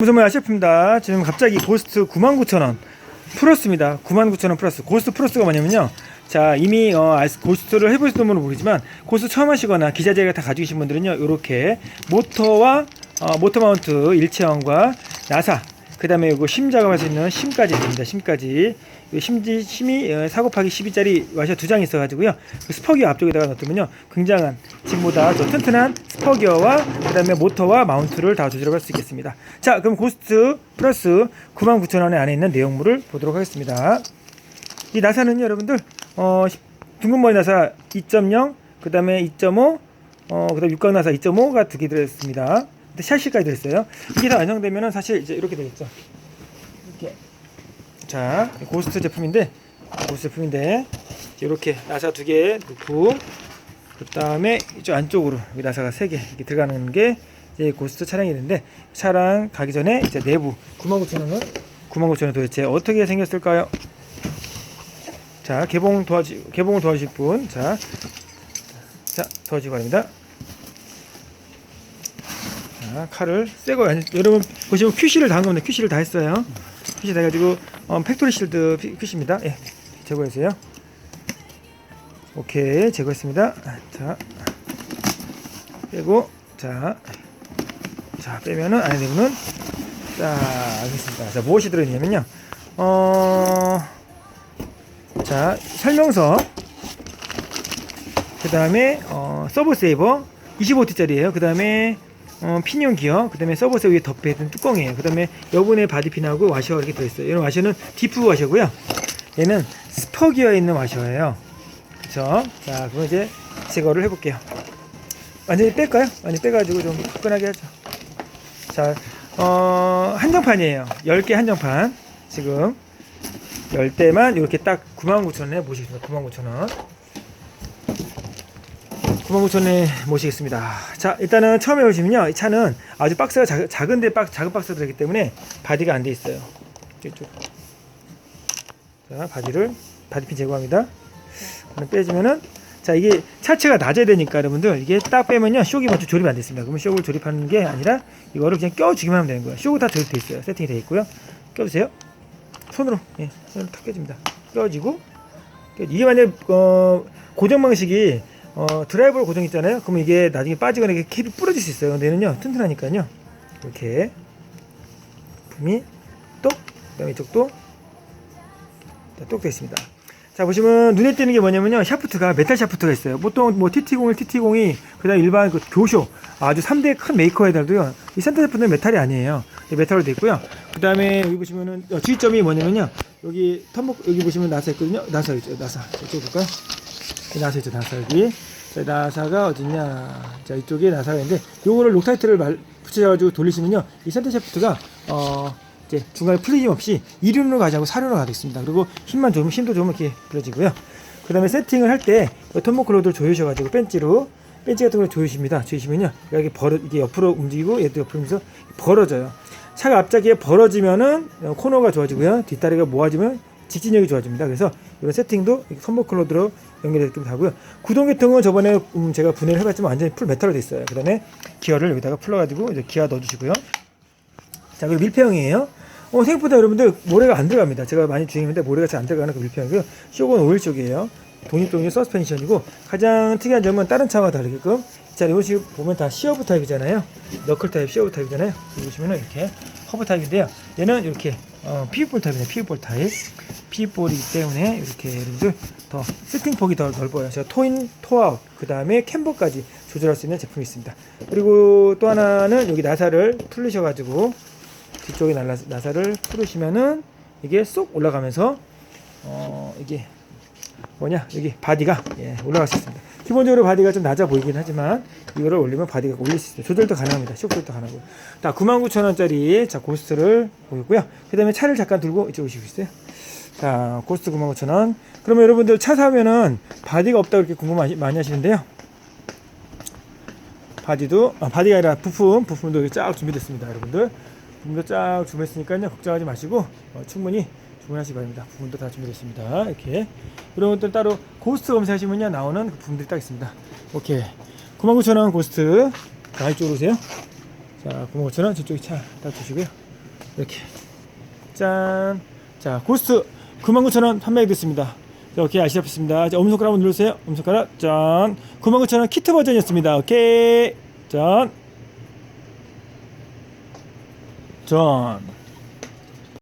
무슨 말 아셰프입니다. 지금 갑자기 고스트 99,000원 플러스입니다. 99,000원 플러스. 고스트 플러스가 뭐냐면요. 자, 이미 어, 고스트를 해보시는 분은 모르지만 고스트 처음 하시거나 기자재가 다 가지고 계신 분들은요. 이렇게 모터와 어, 모터 마운트 일체형과 나사 그 다음에 이거 심 작업할 수 있는 심까지 있습니다. 심까지 이 심지 심이 어, 4 곱하기 12짜리 와셔 두 장 있어가지고요. 그 스퍼기어 앞쪽에다가 넣으면요 굉장한 지금보다 더 튼튼한 스퍼기어와 그 다음에 모터와 마운트를 다 조절할 수 있겠습니다. 자 그럼 고스트 플러스 99,000원에 안에 있는 내용물을 보도록 하겠습니다. 이 나사는요 여러분들 어 둥근머리 나사 2.0 그 다음에 2.5 어 그 다음 육각 나사 2.5가 두 개 들어있습니다. 샤시까지 들어있어요. 이게 다 완성되면은 사실 이제 이렇게 되겠죠. 자 고스트 제품인데 고스트 제품인데 이렇게 나사 두 개 넣고 그 다음에 이쪽 안쪽으로 나사가 세 개 이렇게 들어가는 게 이제 고스트 차량이 있는데 차량 가기 전에 이제 내부 99,000원은 99,000원 도대체 어떻게 생겼을까요? 자 개봉 도와주 개봉을 도와주실 분, 자, 자 도와주기 바랍니다. 자 칼을 아니 여러분 보시면 QC를 다한 겁니다. QC를 다 했어요. QC 다 해가지고 어, 팩토리 실드 피- QC입니다. 예, 제거했어요. 오케이 제거했습니다. 자 빼고 자, 자 빼면은 안에 내부는 자 알겠습니다. 자 무엇이 들어있냐면요. 어. 자 설명서 그 다음에 어, 서브 세이버 25T짜리예요 그 다음에 어, 피니언 기어 그 다음에 세이버 위에 덮여있는 뚜껑이에요 그 다음에 여분의 바디핀하고 와셔 이렇게 들어있어요. 이런 와셔는 디프 와셔고요. 얘는 스퍼 기어에 있는 와셔예요. 그쵸? 자 그럼 이제 제거를 해볼게요. 완전히 뺄까요? 완전히 빼가지고 좀 화끈하게 하죠. 자 어, 한정판이에요. 10개 한정판. 지금 10대만 이렇게 딱 99,000원에 모시겠습니다. 99,000원. 99,000원에 모시겠습니다. 자, 일단은 처음에 오시면요. 이 차는 아주 박스가 작, 작은데 박, 작은 박스가 들어있기 때문에 바디가 안 돼 있어요. 이쪽. 자, 바디를, 바디핀 제거합니다. 빼주면은, 자, 이게 차체가 낮아야 되니까 여러분들, 이게 딱 빼면요. 쇼기 먼저 조립이 안 됐습니다. 그러면 쇼를 조립하는 게 아니라 이거를 그냥 껴주기만 하면 되는 거예요. 쇼가 다 조립돼 있어요. 세팅이 돼 있고요. 껴주세요. 손으로 예, 손으로 탁 껴집니다. 껴지고 이게 만약 어, 고정 방식이 어, 드라이버 고정 있잖아요. 그러면 이게 나중에 빠지거나 이게 캡이 부러질 수 있어요. 근데 얘는요 튼튼하니까요. 이렇게. 부품이 똑 그 다음에 이쪽도 똑 되어 있습니다. 자 보시면 눈에 띄는 게 뭐냐면요. 샤프트가 메탈 샤프트가 있어요. 보통 뭐 TT01, TT02 그 다음 일반 그 교쇼 아주 3대 큰 메이커에다도요. 이 센터 샤프트는 메탈이 아니에요. 이 메탈로 되어 있고요. 그 다음에 여기 보시면은 어, 주의점이 뭐냐면요. 여기 텀목 여기 보시면 나사 있거든요. 나사 나사. 이쪽 볼까요? 이 나사 있죠 나사 여기 자, 나사가 어딨냐 자 이쪽에 나사가 있는데 요거를 록타이트를 말, 붙여가지고 돌리시면요 이 센터 샤프트가 어 이제 중간에 풀리짐 없이 2륜으로 가지 않고 4륜으로 가고 있습니다. 그리고 힘만 좋으면 힘도 좋으면 이렇게 풀어지고요. 그 다음에 세팅을 할 때 턴모클로드를 조이셔가지고 벤치로 벤치 같은 걸 조이십니다. 조이시면요 여기 벌어 이게 옆으로 움직이고 얘도 옆으로 움직여서 벌어져요. 차가 앞자기에 벌어지면은 어, 코너가 좋아지고요. 뒷다리가 모아지면 직진력이 좋아집니다. 그래서 이런 세팅도 턴모클로드로 연결되기도 하고요. 구동 계통은 저번에 음, 제가 분해를 해봤지만 완전히 풀 메탈로 돼 있어요. 그 다음에 기어를 여기다가 풀어가지고 이제 기어 넣어주시고요. 자, 그리고 밀폐형이에요. 어, 생각보다 여러분들 모래가 안 들어갑니다. 제가 많이 주행했는데 모래가 잘 안 들어가는 그 밀폐형이고요. 쇼건 오일 쪽이에요. 독립동력 서스펜션이고 가장 특이한 점은 다른 차와 다르게끔 자, 이것이 보면 다 시어브 타입이잖아요. 너클 타입, 시어브 타입이잖아요. 보시면은 이렇게 허브 타입인데요. 얘는 이렇게 어, 피입볼 타입이에요. 피입볼 타입. 피입볼이기 때문에 이렇게 여러분들 더 세팅 폭이 더 넓어요. 제가 토인, 토아웃, 그 다음에 캠버까지 조절할 수 있는 제품이 있습니다. 그리고 또 하나는 여기 나사를 풀리셔가지고 뒤쪽에 나사를 풀으시면은 이게 쏙 올라가면서 어 이게 뭐냐 여기 바디가 예, 올라갈 수 있습니다. 기본적으로 바디가 좀 낮아 보이긴 하지만 이거를 올리면 바디가 올릴 수 있어요. 조절도 가능합니다. 쇼 조절도 가능하고. 자 99,000원짜리 자 고스트를 보였고요. 그 다음에 차를 잠깐 들고 이쪽 오시고 있어요. 자 고스트 99,000원. 그러면 여러분들 차 사면은 바디가 없다 그렇게 궁금 많이 하시는데요. 바디도 아, 바디가 아니라 부품 부품도 쫙 준비됐습니다, 여러분들. 부분도 쫙 준비했으니까요 걱정하지 마시고 어, 충분히 구매하시기 바랍니다. 부분도 다 준비됐습니다. 이렇게. 이런 것들 따로 고스트 검색하시면요. 나오는 그 부분들이 딱 있습니다. 오케이. 99,000원 고스트. 자, 이쪽으로 오세요. 자, 99,000원 저쪽에 차딱 주시고요. 이렇게. 짠. 자, 고스트 99,000원 판매됐습니다. 이렇게 아시다시피습니다. 자, 엄손가락 한번 눌러주세요. 엄손가락. 짠. 99,000원 키트 버전이었습니다. 오케이. 짠. 짠.